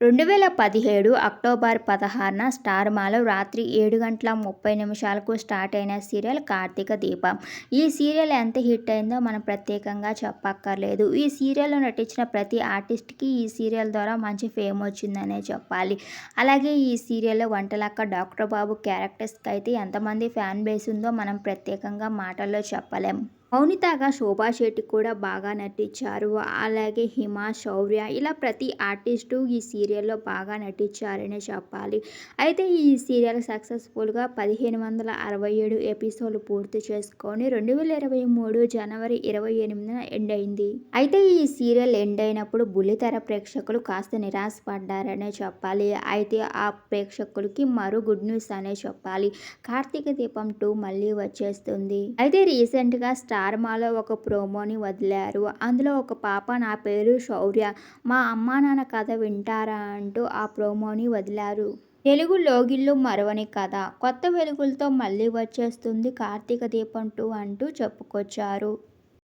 రెండు వేల పదిహేడు అక్టోబర్ పదహారున స్టార్ మాలో రాత్రి ఏడు గంటల ముప్పై నిమిషాలకు స్టార్ట్ అయిన సీరియల్ కార్తీక దీపం. ఈ సీరియల్ ఎంత హిట్ అయిందో మనం ప్రత్యేకంగా చెప్పక్కర్లేదు. ఈ సీరియల్లో నటించిన ప్రతి ఆర్టిస్ట్కి ఈ సీరియల్ ద్వారా మంచి ఫేమ్ వచ్చిందనే చెప్పాలి. అలాగే ఈ సీరియల్లో వంటలక్క డాక్టర్ బాబు క్యారెక్టర్స్కి అయితే ఎంతమంది ఫ్యాన్ బేస్ ఉందో మనం ప్రత్యేకంగా మాటల్లో చెప్పలేం. మౌనితగా శోభా శెట్టి కూడా బాగా నటించారు. అలాగే హిమ శౌర్య ఇలా ప్రతి ఆర్టిస్టు ఈ సీరియల్లో బాగా నటించారనే చెప్పాలి. అయితే ఈ సీరియల్ సక్సెస్ఫుల్గా పదిహేను వందల అరవై ఏడు ఎపిసోడ్లు పూర్తి చేసుకొని రెండు వేల ఇరవై మూడు జనవరి ఇరవై ఎనిమిదిన ఎండ్ అయింది. అయితే ఈ సీరియల్ ఎండ్ అయినప్పుడు బుల్లితెర ప్రేక్షకులు కాస్త నిరాశపడ్డారనే చెప్పాలి. అయితే ఆ ప్రేక్షకులకి మరో గుడ్ న్యూస్ అనే చెప్పాలి. కార్తీక దీపం టూ మళ్ళీ వచ్చేస్తుంది. అయితే రీసెంట్గా స్టార్ మాలో ఒక ప్రోమోని వదిలారు. అందులో ఒక పాప నా పేరు శౌర్య. మా అమ్మా నాన్న కథ వింటారా అంటూ ఆ ప్రోమోని వదిలారు. తెలుగు లోగిళ్ళు మరవని కథ. కొత్త వెలుగులతో మళ్ళీ వచ్చేస్తుంది కార్తీక దీపం టూ అంటూ చెప్పుకొచ్చారు.